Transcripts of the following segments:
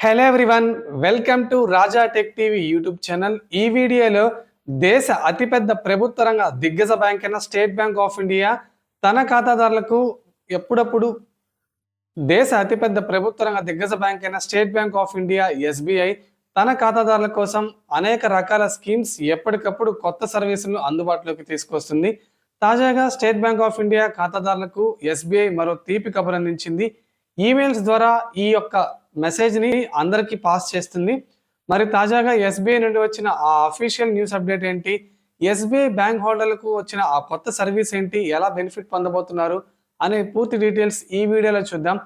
Hello everyone welcome to Raja tech TV YouTube channel ఈ వీడియోలో దేశ అతిపెద్ద ప్రభుత్వ రంగ దిగ్గజ బ్యాంక్ అయిన స్టేట్ బ్యాంక్ ఆఫ్ ఇండియా తన ఖాతాదారులకు ఎప్పుడప్పుడు దేశ అతిపెద్ద ప్రభుత్వ రంగ దిగ్గజ బ్యాంక్ అయిన State Bank of India SBI తన ఖాతాదారుల కోసం అనేక రకాల స్కీమ్స్ ఎప్పటికప్పుడు కొత్త సర్వీసులను అందుబాటులోకి తీసుకొస్తుంది. తాజాగా స్టేట్ బ్యాంక్ ఆఫ్ ఇండియా ఖాతాదారులకు ఎస్బీఐ మరో తీపి కబురు అందించింది. ఈమెయిల్స్ ద్వారా ఈ యొక్క మెసేజ్ని అందరికీ పాస్ చేస్తుంది. మరి తాజాగా ఎస్బీఐ నుండి వచ్చిన ఆ అఫీషియల్ న్యూస్ అప్డేట్ ఏంటి? ఎస్బీఐ బ్యాంక్ హోల్డర్లకు వచ్చిన ఆ కొత్త సర్వీస్ ఏంటి? ఎలా బెనిఫిట్ పొందబోతున్నారు? అనే పూర్తి డీటెయిల్స్ ఈ వీడియోలో చూద్దాం.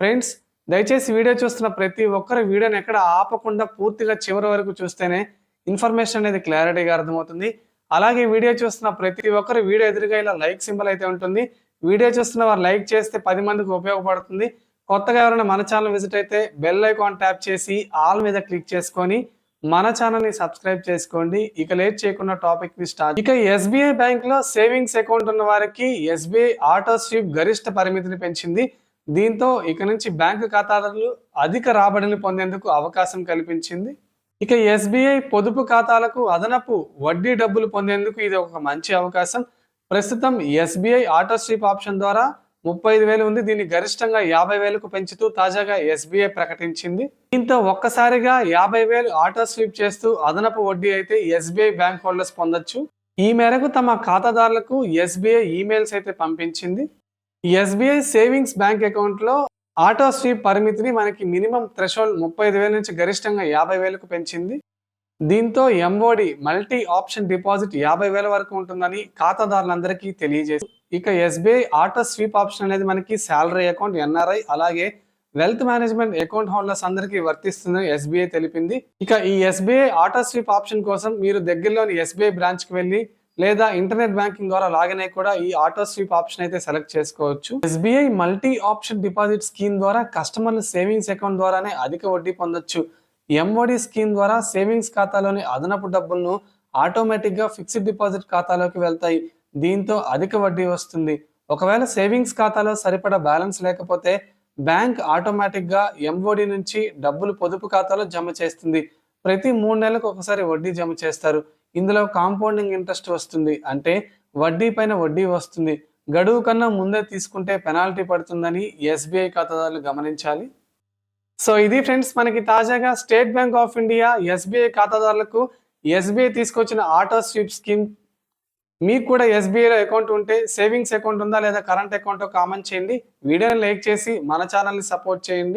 ఫ్రెండ్స్ దయచేసి వీడియో చూస్తున్న ప్రతి ఒక్కరు వీడియోని ఎక్కడ ఆపకుండా పూర్తిగా చివరి వరకు చూస్తేనే ఇన్ఫర్మేషన్ అనేది క్లారిటీగా అర్థమవుతుంది. అలాగే వీడియో చూస్తున్న ప్రతి ఒక్కరు వీడియో ఎదురుగా ఇలా లైక్ సింబల్ అయితే ఉంటుంది. వీడియో చూస్తున్న వారు లైక్ చేస్తే పది మందికి ఉపయోగపడుతుంది. కొత్తగా ఎవరైనా మన ఛానల్ విజిట్ అయితే బెల్ ఐకాన్ ట్యాప్ చేసి ఆల్ మీద క్లిక్ చేసుకొని మన ఛానల్ని సబ్స్క్రైబ్ చేసుకోండి. ఇక లేట్ చేయకుండా టాపిక్ని స్టార్ట్ ఇక ఎస్బీఐ బ్యాంక్లో సేవింగ్స్ అకౌంట్ ఉన్న వారికి ఎస్బీఐ ఆటో స్వీప్ గరిష్ట పరిమితిని పెంచింది. దీంతో ఇక నుంచి బ్యాంకు ఖాతాదారులు అధిక రాబడిని పొందేందుకు అవకాశం కల్పించింది. ఇక ఎస్బీఐ పొదుపు ఖాతాలకు అదనపు వడ్డీ డబ్బులు పొందేందుకు ఇది ఒక మంచి అవకాశం. ప్రస్తుతం ఎస్బీఐ ఆటో స్వీప్ ఆప్షన్ ద్వారా ముప్పై ఐదు వేలు ఉంది. దీన్ని గరిష్టంగా యాభై వేలకు పెంచుతూ తాజాగా ఎస్బీఐ ప్రకటించింది. దీంతో ఒక్కసారిగా యాభై వేలు ఆటో స్వీప్ చేస్తూ అదనపు వడ్డీ అయితే ఎస్బీఐ బ్యాంక్ హోల్డర్స్ పొందొచ్చు. ఈ మేరకు తమ ఖాతాదారులకు ఎస్బీఐ ఈమెయిల్స్ అయితే పంపించింది. ఎస్బీఐ సేవింగ్స్ బ్యాంక్ అకౌంట్లో ఆటో స్వీప్ పరిమితిని మనకి మినిమం థ్రెషోల్డ్ ముప్పై ఐదు వేల నుంచి గరిష్టంగా యాభై వేలకు పెంచింది. దీంతో ఎంఓడి మల్టీ ఆప్షన్ డిపాజిట్ యాభై వేల వరకు ఉంటుందని ఖాతాదారులందరికీ తెలియజేసి ఇక ఎస్బీఐ ఆటో స్వీప్ ఆప్షన్ అనేది మనకి శాలరీ అకౌంట్ ఎన్ఆర్ఐ అలాగే వెల్త్ మేనేజ్మెంట్ అకౌంట్ హోల్డర్స్ అందరికీ వర్తిస్తుందని ఎస్బీఐ తెలిపింది. ఇక ఈ ఎస్బీఐ ఆటో స్వీప్ ఆప్షన్ కోసం మీరు దగ్గరలోని ఎస్బీఐ బ్రాంచ్కి వెళ్ళి లేదా ఇంటర్నెట్ బ్యాంకింగ్ ద్వారా లాగిన్ అయి కూడా ఈ ఆటో స్వీప్ ఆప్షన్ అయితే సెలెక్ట్ చేసుకోవచ్చు. SBI multi option deposit scheme ద్వారా కస్టమర్లు సేవింగ్స్ అకౌంట్ ద్వారానే అధిక వడ్డీ పొందొచ్చు. ఎంఓడి స్కీమ్ ద్వారా సేవింగ్స్ ఖాతాలోని అదనపు డబ్బులను ఆటోమేటిక్గా ఫిక్స్డ్ డిపాజిట్ ఖాతాలోకి వెళ్తాయి. దీంతో అధిక వడ్డీ వస్తుంది. ఒకవేళ సేవింగ్స్ ఖాతాలో సరిపడా బ్యాలెన్స్ లేకపోతే బ్యాంక్ ఆటోమేటిక్గా ఎంఓడి నుంచి డబ్బులు పొదుపు ఖాతాలో జమ చేస్తుంది. ప్రతి మూడు నెలలకు ఒకసారి వడ్డీ జమ చేస్తారు. ఇందులో కాంపౌండింగ్ ఇంట్రెస్ట్ వస్తుంది. అంటే వడ్డీ పైన వడ్డీ వస్తుంది. గడువు కన్నా ముందే తీసుకుంటే పెనాల్టీ పడుతుందని ఎస్బీఐ ఖాతాదారులు గమనించాలి. సో ఇది ఫ్రెండ్స్ మనకి తాజాగా State Bank of India SBI ఖాతాదారులకు ఎస్బీఐ తీసుకొచ్చిన ఆటో స్వీప్ స్కీమ్. మీకు కూడా ఎస్బీఐలో అకౌంట్ ఉంటే సేవింగ్స్ అకౌంట్ ఉందా లేదా కరెంట్ అకౌంట్ కామెంట్ చేయండి. వీడియోని లైక్ చేసి మన ఛానల్ని సపోర్ట్ చేయండి.